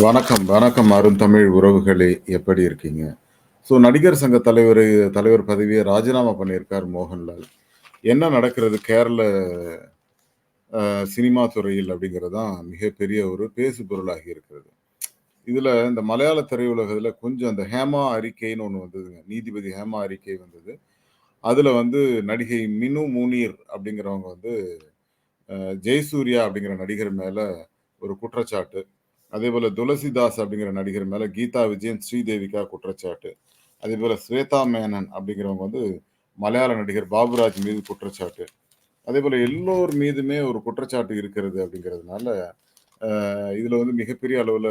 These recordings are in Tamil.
வணக்கம், வணக்கம் அருந்தமிழ் உறவுகளே! எப்படி இருக்கீங்க? ஸோ நடிகர் சங்க தலைவர் தலைவர் பதவியை ராஜினாமா பண்ணியிருக்கார் மோகன்லால். என்ன நடக்கிறது கேரள சினிமா துறையில் அப்படிங்கிறது தான் மிகப்பெரிய ஒரு பேசு பொருளாகி இருக்கிறது. இதில் இந்த மலையாள திரையுலகத்தில் கொஞ்சம் அந்த ஹேமா அறிக்கைன்னு ஒன்று வந்ததுங்க. நீதிபதி ஹேமா அறிக்கை வந்தது. அதில் வந்து நடிகை மினு முனீர் அப்படிங்கிறவங்க வந்து ஜெயசூர்யா அப்படிங்கிற நடிகர் மேலே ஒரு குற்றச்சாட்டு. அதே போல துளசிதாஸ் அப்படிங்கிற நடிகர் மேல கீதா விஜயன், ஸ்ரீதேவிகா குற்றச்சாட்டு. அதே போல ஸ்வேதா மேனன் அப்படிங்கிறவங்க வந்து மலையாள நடிகர் பாபுராஜ் மீது குற்றச்சாட்டு. அதே போல எல்லோர் மீதுமே ஒரு குற்றச்சாட்டு இருக்கிறது அப்படிங்கிறதுனால, இதுல வந்து மிகப்பெரிய அளவுல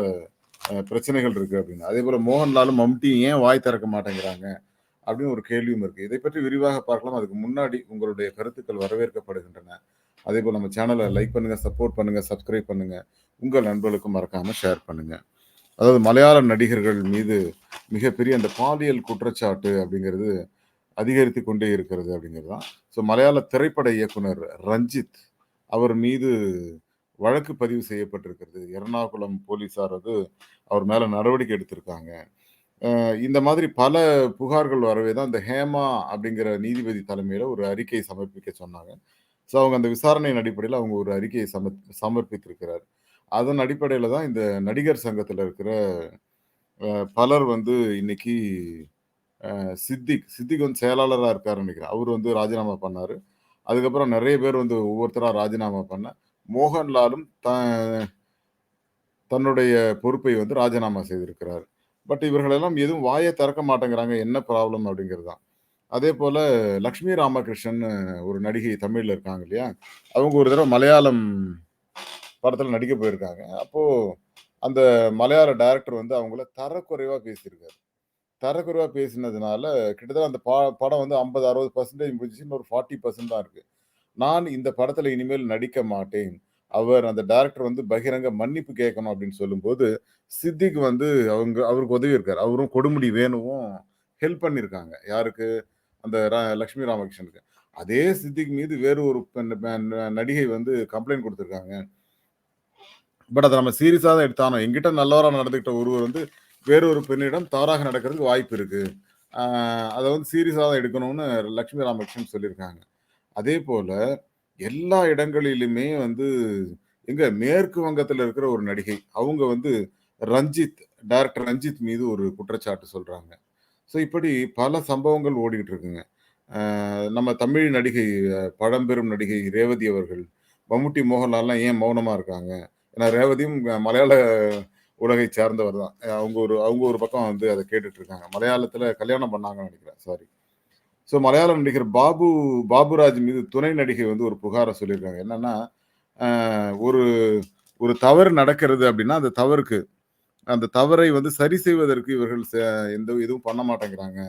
பிரச்சனைகள் இருக்கு அப்படின்னு. அதே போல மோகன்லாலும், மம்டியும் ஏன் வாய் திறக்க மாட்டேங்கிறாங்க? அப்படின்னு ஒரு கேள்வியும் இருக்கு. இதை பற்றி விரிவாக பார்க்கலாம். அதுக்கு முன்னாடி உங்களுடைய கருத்துக்கள் வரவேற்கப்படுகின்றன. அதே போல் நம்ம சேனலை லைக் பண்ணுங்க, சப்போர்ட் பண்ணுங்க, சப்ஸ்கிரைப் பண்ணுங்க. உங்கள் நண்பர்களுக்கும் மறக்காம ஷேர் பண்ணுங்க. அதாவது மலையாள நடிகர்கள் மீது மிகப்பெரிய அந்த பாலியல் குற்றச்சாட்டு அப்படிங்கிறது அதிகரித்து கொண்டே இருக்கிறது அப்படிங்கிறது தான். ஸோ மலையாள திரைப்பட இயக்குனர் ரஞ்சித் அவர் மீது வழக்கு பதிவு செய்யப்பட்டிருக்கிறது. எர்ணாகுளம் போலீஸார் அது அவர் மேலே நடவடிக்கை எடுத்திருக்காங்க. இந்த மாதிரி பல புகார்கள் வரவே தான் இந்த ஹேமா அப்படிங்கிற நீதிபதி தலைமையில் ஒரு அறிக்கையை சமர்ப்பிக்க சொன்னாங்க. ஸோ அவங்க அந்த விசாரணையின் அடிப்படையில் அவங்க ஒரு அறிக்கையை சமர் சமர்ப்பித்திருக்கிறார். அதன் அடிப்படையில் தான் இந்த நடிகர் சங்கத்தில் இருக்கிற பலர் வந்து இன்னைக்கு சித்திக் சித்திக் வந்து செயலாளராக இருக்காருன்னு நினைக்கிறேன் அவர் வந்து ராஜினாமா பண்ணார் அதுக்கப்புறம் நிறைய பேர் வந்து ஒவ்வொருத்தராக ராஜினாமா பண்ண, மோகன்லாலும் த தன்னுடைய பொறுப்பை வந்து ராஜினாமா செய்திருக்கிறார். பட் இவர்களெல்லாம் எதுவும் வாயே திறக்க மாட்டேங்கிறாங்க. என்ன ப்ராப்ளம் அப்படிங்கிறது தான். அதே போல் லக்ஷ்மி ராமகிருஷ்ணன் ஒரு நடிகை தமிழில் இருக்காங்க இல்லையா? அவங்க ஒரு தடவை மலையாளம் படத்தில் நடிக்க போயிருக்காங்க. அப்போது அந்த மலையாள டைரக்டர் வந்து அவங்கள தரக்குறைவாக பேசியிருக்காரு. தரக்குறைவாக பேசினதுனால கிட்டத்தட்ட அந்த ப படம் வந்து 50, 60% முடிஞ்சுச்சு. இன்னொரு 40% தான் இருக்குது நான் இந்த படத்தில் இனிமேல் நடிக்க மாட்டேன். அவர் அந்த டேரக்டர் வந்து பகிரங்க மன்னிப்பு கேட்கணும் அப்படின்னு சொல்லும்போது, சித்திக்கு வந்து அவங்க அவருக்கு உதவி இருக்கார் அவரும் கொடுமுடி வேணுவும் ஹெல்ப் பண்ணியிருக்காங்க. யாருக்கு? அந்த லக்ஷ்மி ராமகிருஷ்ணனுக்கு. அதே சித்திக் மீது வேறு ஒரு நடிகை வந்து கம்ப்ளைண்ட் கொடுத்துருக்காங்க பட் அதை நம்ம சீரியஸாக தான் எடுத்தாகணும். எங்கிட்ட நல்லவராக நடந்துக்கிட்ட ஒருவர் வந்து வேறொரு பெண்ணிடம் தவறாக நடக்கிறதுக்கு வாய்ப்பு இருக்குது அதை வந்து சீரியஸாக தான் எடுக்கணும்னு லக்ஷ்மி ராமகிருஷ்ணன் சொல்லியிருக்காங்க. அதே போல் எல்லா இடங்களிலுமே வந்து எங்க மேற்கு வங்கத்தில் இருக்கிற ஒரு நடிகை. அவங்க வந்து ரஞ்சித் டைரக்டர் ரஞ்சித் மீது ஒரு குற்றச்சாட்டு சொல்கிறாங்க ஸோ இப்படி பல சம்பவங்கள் ஓடிக்கிட்டு இருக்குங்க. நம்ம தமிழ் நடிகை பழம்பெரும் நடிகை ரேவதி அவர்கள், மம்முட்டி, மோகன்லால்லாம் ஏன் மௌனமாக இருக்காங்க? ஏன்னா ரேவதியும் மலையாள உலகை சேர்ந்தவர் தான். அவங்க ஒரு அவங்க ஒரு பக்கம் வந்து அதை கேட்டுட்டு இருக்காங்க. மலையாளத்துல கல்யாணம் பண்ணாங்கன்னு நினைக்கிறேன் சாரி. ஸோ மலையாள நடிகர் பாபு பாபுராஜ் மீது துணை நடிகை வந்து ஒரு புகாரை சொல்லியிருக்காங்க. என்னன்னா, ஒரு ஒரு தவறு நடக்கிறது அப்படின்னா, அந்த தவறுக்கு அந்த தவறை வந்து சரி செய்வதற்கு இவர்கள் எந்த இதுவும் பண்ண மாட்டேங்கிறாங்க.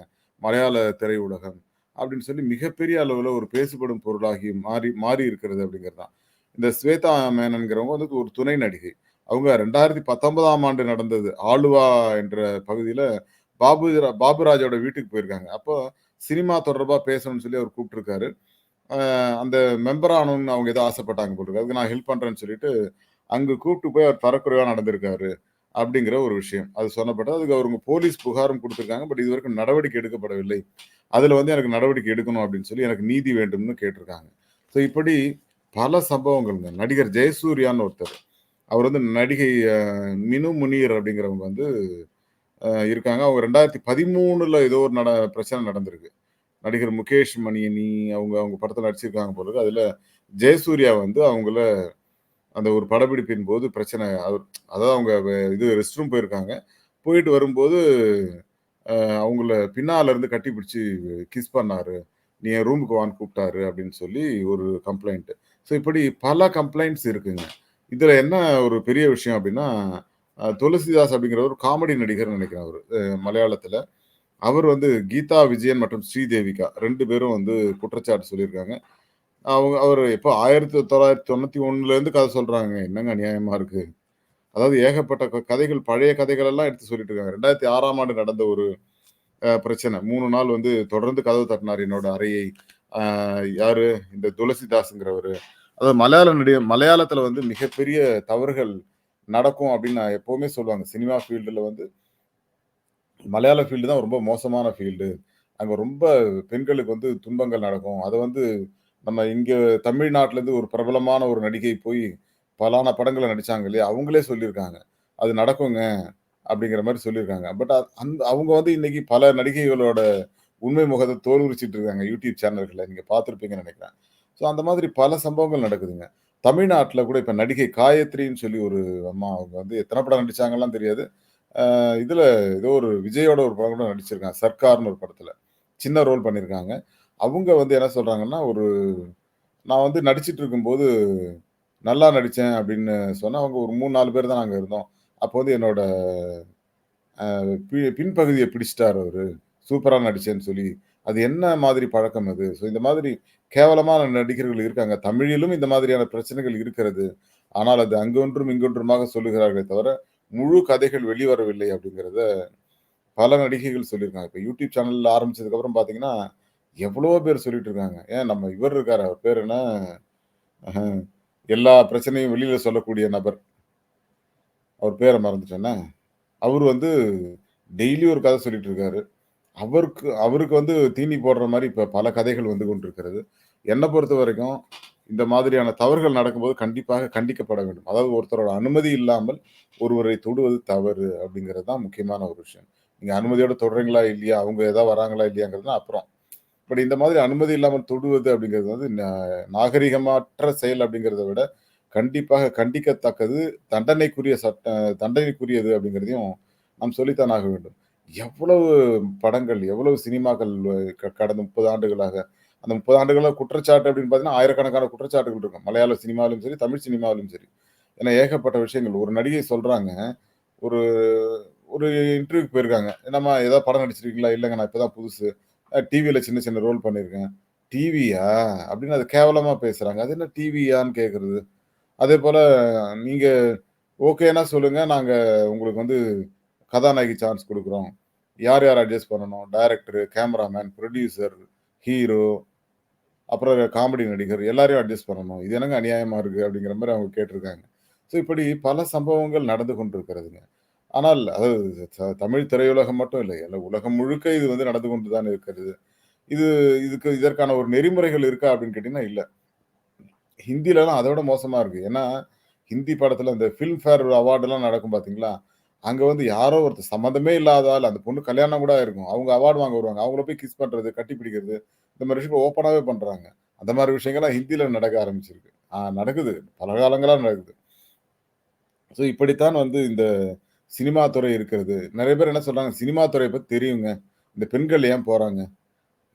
மலையாள திரையுலகம். அப்படின்னு சொல்லி மிகப்பெரிய அளவில் ஒரு பேசுபடும் பொருளாகி மாறி மாறி இருக்கிறது அப்படிங்கிறது தான். இந்த ஸ்வேதா மேனன்ங்கிறவங்க வந்து ஒரு துணை நடிகை. அவங்க 2019ஆம் ஆண்டு நடந்தது. ஆலுவா என்ற பகுதியில் பாபு பாபுராஜோட வீட்டுக்கு போயிருக்காங்க. அப்போ சினிமா தொடர்பாக பேசணும்னு சொல்லி அவர் கூப்பிட்டுருக்காரு அந்த மெம்பர் ஆனோன்னு அவங்க ஏதோ ஆசைப்பட்டாங்க போட்டுருக்கு அதுக்கு நான் ஹெல்ப் பண்ணுறேன்னு சொல்லிட்டு, அங்கே கூப்பிட்டு போய் அவர் தரக்குறைவாக நடந்திருக்காரு. அப்படிங்கிற ஒரு விஷயம். அது சொல்லப்பட்டது. அதுக்கு அவருங்க போலீஸ் புகாரும் கொடுத்துருக்காங்க பட் இதுவரைக்கும் நடவடிக்கை எடுக்கப்படவில்லை. அதில் வந்து எனக்கு நடவடிக்கை எடுக்கணும் அப்படின்னு சொல்லி எனக்கு நீதி வேண்டும்னு கேட்டிருக்காங்க. ஸோ இப்படி பல சம்பவங்கள்ங்க. நடிகர் ஜெயசூர்யான்னு ஒருத்தர். அவர் வந்து நடிகை மினு முனீர் அப்படிங்கிறவங்க வந்து இருக்காங்க. அவங்க 2013ல ஏதோ ஒரு நட பிரச்சனை நடந்திருக்கு. நடிகர் முகேஷ் மணியனி அவங்க அவங்க படத்தில் நடிச்சிருக்காங்க போல இருக்கு. ஜெயசூர்யா வந்து அவங்கள அந்த ஒரு படப்பிடிப்பின் போது பிரச்சனை அவர் அதாவது அவங்க இது ரெஸ்ட் ரூம் போயிருக்காங்க. போயிட்டு வரும்போது அவங்கள பின்னால இருந்து கட்டிப்பிடிச்சு கிஸ் பண்ணாரு. "நீ என் ரூமுக்கு வான்னு" கூப்பிட்டாரு அப்படின்னு சொல்லி ஒரு கம்ப்ளைண்ட். ஸோ இப்படி பல கம்ப்ளைண்ட்ஸ் இருக்குங்க. இதில் என்ன ஒரு பெரிய விஷயம் அப்படின்னா, துளசிதாஸ் அப்படிங்கிற ஒரு காமெடி நடிகர் நினைக்கிறேன் அவர் மலையாளத்தில் அவர் வந்து கீதா விஜயன் மற்றும் ஸ்ரீதேவிகா ரெண்டு பேரும் வந்து குற்றச்சாட்டு சொல்லியிருக்காங்க. அவங்க அவரு எப்போ 1991லேருந்து கதை சொல்கிறாங்க என்னங்க நியாயமாக இருக்குது அதாவது ஏகப்பட்ட கதைகள் பழைய கதைகள் எல்லாம் எடுத்து சொல்லிட்டு இருக்காங்க. 2006ஆம் ஆண்டு நடந்த ஒரு பிரச்சனை. மூணு நாள் வந்து தொடர்ந்து கதவு தட்டினார் என்னோட அறையை. யாரு? இந்த துளசிதாஸ்ங்கிறவர் அதாவது மலையாள நடிகர் மலையாளத்துல வந்து மிகப்பெரிய தவறுகள் நடக்கும் அப்படின்னு நான் எப்பவுமே சொல்லுவாங்க. சினிமா ஃபீல்டுல வந்து மலையாள ஃபீல்டு தான் ரொம்ப மோசமான ஃபீல்டு. அங்கே ரொம்ப பெண்களுக்கு வந்து துன்பங்கள் நடக்கும். அதை வந்து நம்ம இங்கே தமிழ்நாட்டிலேருந்து ஒரு பிரபலமான ஒரு நடிகை போய் பலான படங்களை நடிச்சாங்க இல்லையா? அவங்களே சொல்லியிருக்காங்க. அது நடக்குங்க அப்படிங்கிற மாதிரி சொல்லியிருக்காங்க. பட் அந்த அவங்க வந்து இன்னைக்கு பல நடிகைகளோட உண்மை முகத்தை தோல் உரிச்சிட்டு இருக்காங்க யூடியூப் சேனல்களில் நீங்கள் பார்த்துருப்பீங்கன்னு நினைக்கிறேன் ஸோ அந்த மாதிரி பல சம்பவங்கள் நடக்குதுங்க. தமிழ்நாட்டில் கூட இப்போ நடிகை காயத்ரின்னு சொல்லி ஒரு அம்மா அவங்க வந்து எத்தனை படம் நடித்தாங்கலாம் தெரியாது. இதில் ஏதோ ஒரு விஜயோட ஒரு படம் கூட நடிச்சிருக்காங்க. சர்க்கார்ன்னு ஒரு படத்தில் சின்ன ரோல் பண்ணியிருக்காங்க. அவங்க வந்து என்ன சொல்கிறாங்கன்னா ஒரு நான் வந்து நடிச்சிட்டு இருக்கும்போது நல்லா நடித்தேன் அப்படின்னு சொன்னால் அவங்க ஒரு 3, 4 பேர் தான் நாங்கள் இருந்தோம். அப்போ வந்து என்னோட பின்பகுதியை பிடிச்சிட்டார் அவர் சூப்பராக நடிச்சேன்னு சொல்லி. அது என்ன மாதிரி பழக்கம் அது? ஸோ இந்த மாதிரி கேவலமான நடிகர்கள் இருக்காங்க. தமிழிலும் இந்த மாதிரியான பிரச்சனைகள் இருக்கிறது. ஆனால் அது அங்கொன்றும், இங்கொன்றுமாக சொல்லுகிறார்களே தவிர, முழு கதைகள் வெளிவரவில்லை அப்படிங்கிறத பல நடிகைகள் சொல்லியிருக்காங்க. இப்போ யூடியூப் சேனலில் ஆரம்பிச்சதுக்கப்புறம் பார்த்தீங்கன்னா, எவ்வளவோ பேர் சொல்லிட்டு இருக்காங்க. ஏன் நம்ம இவர் இருக்கார் அவர் பேர் என்ன? எல்லா பிரச்சனையும் வெளியில் சொல்லக்கூடிய நபர். அவர் பேரை மறந்துட்டேன்னா அவர் வந்து டெய்லி ஒரு கதை சொல்லிட்டு இருக்காரு. அவருக்கு அவருக்கு வந்து தீனி போடுற மாதிரி இப்போ பல கதைகள் வந்து கொண்டிருக்கிறது. பொறுத்த வரைக்கும் இந்த மாதிரியான தவறுகள் நடக்கும்போது கண்டிப்பாக கண்டிக்கப்பட வேண்டும். அதாவது ஒருத்தரோட அனுமதி இல்லாமல் ஒருவரை தொடுவது தவறு அப்படிங்கிறது தான் முக்கியமான ஒரு விஷயம். நீங்கள் அனுமதியோடு தொடுறீங்களா இல்லையா? அவங்க ஏதாவது வராங்களா இல்லையாங்கிறதுனா அப்புறம். பட் இந்த மாதிரி அனுமதி இல்லாமல் தொடுவது அப்படிங்கிறது வந்து ந நாகரிகமற்ற செயல் அப்படிங்கிறத விட கண்டிப்பாக கண்டிக்கத்தக்கது, தண்டனைக்குரிய சட்ட தண்டனைக்குரியது அப்படிங்கிறதையும் நாம் சொல்லித்தான் ஆக வேண்டும். எவ்வளவு படங்கள், எவ்வளவு சினிமாக்கள் கடந்த 30 ஆண்டுகளாக அந்த முப்பது ஆண்டுகளாக குற்றச்சாட்டு அப்படின்னு பார்த்தீங்கன்னா, ஆயிரக்கணக்கான குற்றச்சாட்டுகள் இருக்கும். மலையாள சினிமாவிலும் சரி, தமிழ் சினிமாவிலும் சரி. ஏன்னா ஏகப்பட்ட விஷயங்கள். ஒரு நடிகை சொல்றாங்க, ஒரு ஒரு இன்டர்வியூக்கு போயிருக்காங்க. "என்னம்மா ஏதாவது படம் நடிச்சிருக்கீங்களா?" இல்லைங்க நான் இப்போ தான் புதுசு. டிவியில் சின்ன சின்ன ரோல் பண்ணியிருக்கேன்." "டிவியா?" அப்படின்னு அது கேவலமாக பேசுகிறாங்க அது என்ன டிவியான்னு கேட்குறது அதே போல் நீங்கள் ஓகேன்னா சொல்லுங்கள் நாங்கள் உங்களுக்கு வந்து கதாநாயகி சான்ஸ் கொடுக்குறோம் யார் யார் அட்ஜஸ்ட் பண்ணணும்? டைரக்டரு, கேமராமேன், ப்ரொடியூசர் ஹீரோ, அப்புறம் காமெடி நடிகர் எல்லாரையும் அட்ஜஸ்ட் பண்ணணும். இது என்னங்க அநியாயமாக இருக்குது அப்படிங்கிற மாதிரி அவங்க கேட்டிருக்காங்க. ஸோ இப்படி பல சம்பவங்கள் நடந்து கொண்டிருக்கிறதுங்க. ஆனால் அதாவது தமிழ் திரையுலகம் மட்டும் இல்லை. எல்லா உலகம் முழுக்க இது வந்து நடந்து கொண்டு தான் இருக்கிறது. இது இதுக்கு இதற்கான ஒரு நெறிமுறைகள் இருக்கா அப்படின்னு கேட்டிங்கன்னா இல்லை ஹிந்திலலாம் அதோட விட இருக்குது இருக்கு. ஏன்னா, ஹிந்தி படத்தில் இந்த ஃபில்ம்ஃபேர் அவார்டெல்லாம் நடக்கும் பார்த்தீங்களா? அங்கே வந்து யாரோ ஒருத்தர் சம்மந்தமே இல்லாத ஆள், அந்த பொண்ணு கல்யாணம் கூட ஆயிருக்கும். அவங்க அவார்டு வாங்க வருவாங்க. அவங்கள போய் கிஸ் பண்ணுறது கட்டி பிடிக்கிறது, இந்த மாதிரி விஷயங்கள் ஓப்பனாகவே பண்ணுறாங்க அந்த மாதிரி விஷயங்கள்லாம் ஹிந்தியில் நடக்க ஆரம்பிச்சிருக்கு. நடக்குது. பல காலங்களாக நடக்குது. ஸோ இப்படித்தான் வந்து இந்த சினிமா துறை இருக்கிறது. நிறைய பேர் என்ன சொல்கிறாங்க சினிமா துறைய பற்றி தெரியுங்க. இந்த பெண்கள் ஏன் போகிறாங்க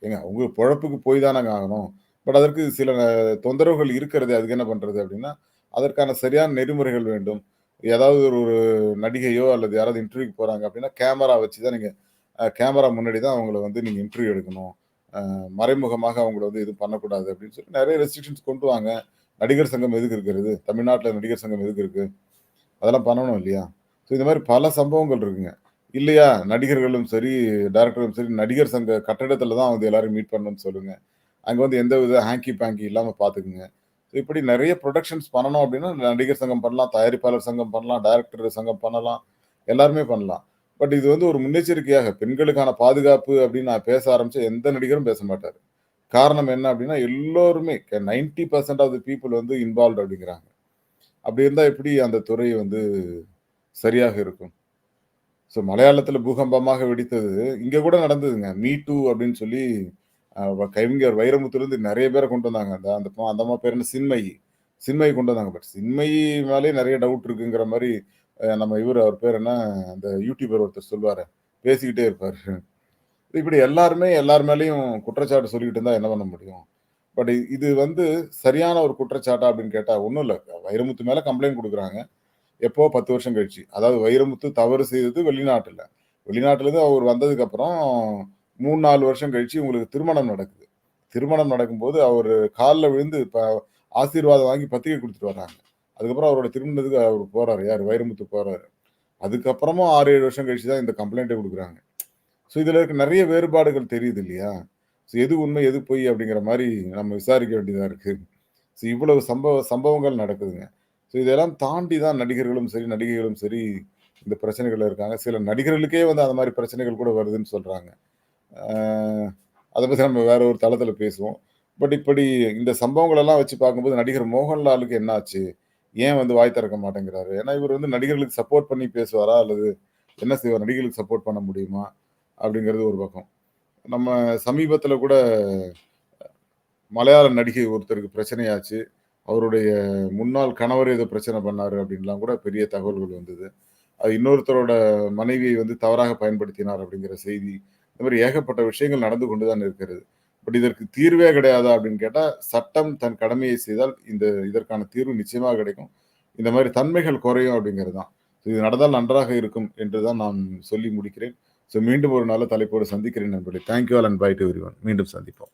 ஏங்க உங்கள் பொழப்புக்கு போய் தானங்க ஆகணும். பட் அதற்கு சில தொந்தரவுகள் இருக்கிறது. அதுக்கு என்ன பண்ணுறது அப்படின்னா, அதற்கான சரியான நெறிமுறைகள் வேண்டும். ஏதாவது ஒரு ஒரு நடிகையோ அல்லது யாராவது இன்டர்வியூக்கு போகிறாங்க அப்படின்னா, கேமரா வச்சு தான் நீங்கள் கேமரா முன்னாடி தான் அவங்கள வந்து நீங்கள் இன்டர்வியூ எடுக்கணும். மறைமுகமாக அவங்கள வந்து எதுவும் பண்ணக்கூடாது அப்படின்னு சொல்லி நிறைய ரெஸ்ட்ரிக்ஷன்ஸ் கொண்டு வாங்க. நடிகர் சங்கம் எதுக்கு இருக்கிறது? தமிழ்நாட்டில் நடிகர் சங்கம் எதுக்கு இருக்குது அதெல்லாம் பண்ணணும் இல்லையா? ஸோ இந்த மாதிரி பல சம்பவங்கள் இருக்குங்க. இல்லையா, நடிகர்களும் சரி, டேரக்டரும் சரி, நடிகர் சங்க கட்டடத்தில் தான் வந்து எல்லாரும் மீட் பண்ணணும்னு சொல்லுங்கள் அங்கே வந்து எந்த வித ஹேங்கி பேங்கி இல்லாமல் பார்த்துக்குங்க. இப்படி நிறைய ப்ரொடக்ஷன்ஸ் பண்ணணும் அப்படின்னா, நடிகர் சங்கம் பண்ணலாம், தயாரிப்பாளர் சங்கம் பண்ணலாம், டைரக்டர் சங்கம் பண்ணலாம். எல்லாருமே பண்ணலாம். பட் இது வந்து ஒரு முன்னெச்சரிக்கையாக பெண்களுக்கான பாதுகாப்பு அப்படின்னு நான் பேச ஆரம்பிச்சா எந்த நடிகரும் பேச மாட்டார் காரணம் என்ன அப்படின்னா, எல்லோருமே 90% ஆஃப் தி பீப்பிள் வந்து இன்வால்வ்ட் அப்படிங்கிறாங்க. அப்படி இருந்தால் எப்படி அந்த துறை வந்து சரியாக இருக்கும்? ஸோ மலையாளத்தில் பூகம்பமாக வெடித்தது, இங்கே கூட நடந்ததுங்க. மீ டூ அப்படின்னு சொல்லி கவிஞர் வைரமுத்துலேருந்து நிறைய பேரை கொண்டு வந்தாங்க. அந்த அந்த அந்த அம்மா பேர் என்ன? சின்மயி. சின்மயி கொண்டு வந்தாங்க. பட் சின்மயி மேலே நிறைய டவுட் இருக்குங்கிற மாதிரி நம்ம இவர் அவர் பேர் என்ன? அந்த யூடியூபர் ஒருத்தர் சொல்லுவார் பேசிக்கிட்டே இருப்பார் இப்படி எல்லாருமே எல்லார் மேலேயும் குற்றச்சாட்டு சொல்லிக்கிட்டு இருந்தால் என்ன பண்ண முடியும்? பட் இது வந்து சரியான ஒரு குற்றச்சாட்டா அப்படின்னு கேட்டால் ஒன்றும் இல்லை வைரமுத்து மேலே கம்ப்ளைண்ட் கொடுக்குறாங்க எப்போ 10 வருஷம் கழிச்சு. அதாவது வைரமுத்து தவறு செய்தது வெளிநாட்டில் வெளிநாட்டிலேருந்து அவர் வந்ததுக்கப்புறம் 3, 4 வருஷம் கழிச்சு உங்களுக்கு திருமணம் நடக்குது. திருமணம் நடக்கும்போது அவர் காலில் விழுந்து இப்போ ஆசீர்வாதம் வாங்கி பத்திரிக்கை கொடுத்துட்டு வராங்க அதுக்கப்புறம் அவரோட திருமணத்துக்கு அவர் போகிறாரு யார் வைரமுத்து போகிறாரு அதுக்கப்புறமும் 6, 7 வருஷம் கழிச்சு தான் இந்த கம்ப்ளைண்ட்டை கொடுக்குறாங்க ஸோ இதில் இருக்க நிறைய வேறுபாடுகள் தெரியுது இல்லையா? ஸோ எது உண்மை, எது பொய் அப்படிங்கிற மாதிரி நம்ம விசாரிக்க வேண்டியதாக இருக்குது ஸோ இவ்வளவு சம்பவ சம்பவங்கள் நடக்குதுங்க. ஸோ இதெல்லாம் தாண்டி தான் நடிகர்களும் சரி, நடிகைகளும் சரி இந்த பிரச்சனைகள் இருக்காங்க. சில நடிகர்களுக்கே வந்து அந்த மாதிரி பிரச்சனைகள் கூட வருதுன்னு சொல்கிறாங்க அதை பற்றி நம்ம வேற ஒரு தளத்தில் பேசுவோம். பட் இப்படி இந்த சம்பவங்களெல்லாம் வச்சு பார்க்கும்போது நடிகர் மோகன்லாலுக்கு என்ன ஆச்சு? ஏன் வந்து வாய் திறக்க மாட்டேங்கிறாரு? ஏன்னா இவர் வந்து நடிகர்களுக்கு சப்போர்ட் பண்ணி பேசுவாரா? அல்லது என்ன செய்வார்? நடிகர்களுக்கு சப்போர்ட் பண்ண முடியுமா? அப்படிங்கிறது ஒரு பக்கம். நம்ம சமீபத்தில் கூட மலையாள நடிகை ஒருத்தருக்கு பிரச்சனையாச்சு. அவருடைய முன்னாள் கணவர் ஏதோ பிரச்சனை பண்ணார் அப்படின்லாம் கூட பெரிய தகவல்கள் வந்தது. அது இன்னொருத்தரோட மனைவியை வந்து தவறாக பயன்படுத்தினார் அப்படிங்கிற செய்தி. இந்த மாதிரி ஏகப்பட்ட விஷயங்கள் நடந்து கொண்டு தான் இருக்கிறது. பட் இதற்கு தீர்வே கிடையாதா அப்படின்னு கேட்டால் சட்டம் தன் கடமையை செய்தால் இந்த இதற்கான தீர்வு நிச்சயமாக கிடைக்கும். இந்த மாதிரி தன்மைகள் குறையும் அப்படிங்கிறது தான். இது நடந்தால் நன்றாக இருக்கும் என்று தான் நான் சொல்லி முடிக்கிறேன். ஸோ மீண்டும் ஒரு நல்ல தலைப்போடு சந்திக்கிறேன் நண்பர்களே. Thank you all and bye to everyone. மீண்டும் சந்திப்போம்.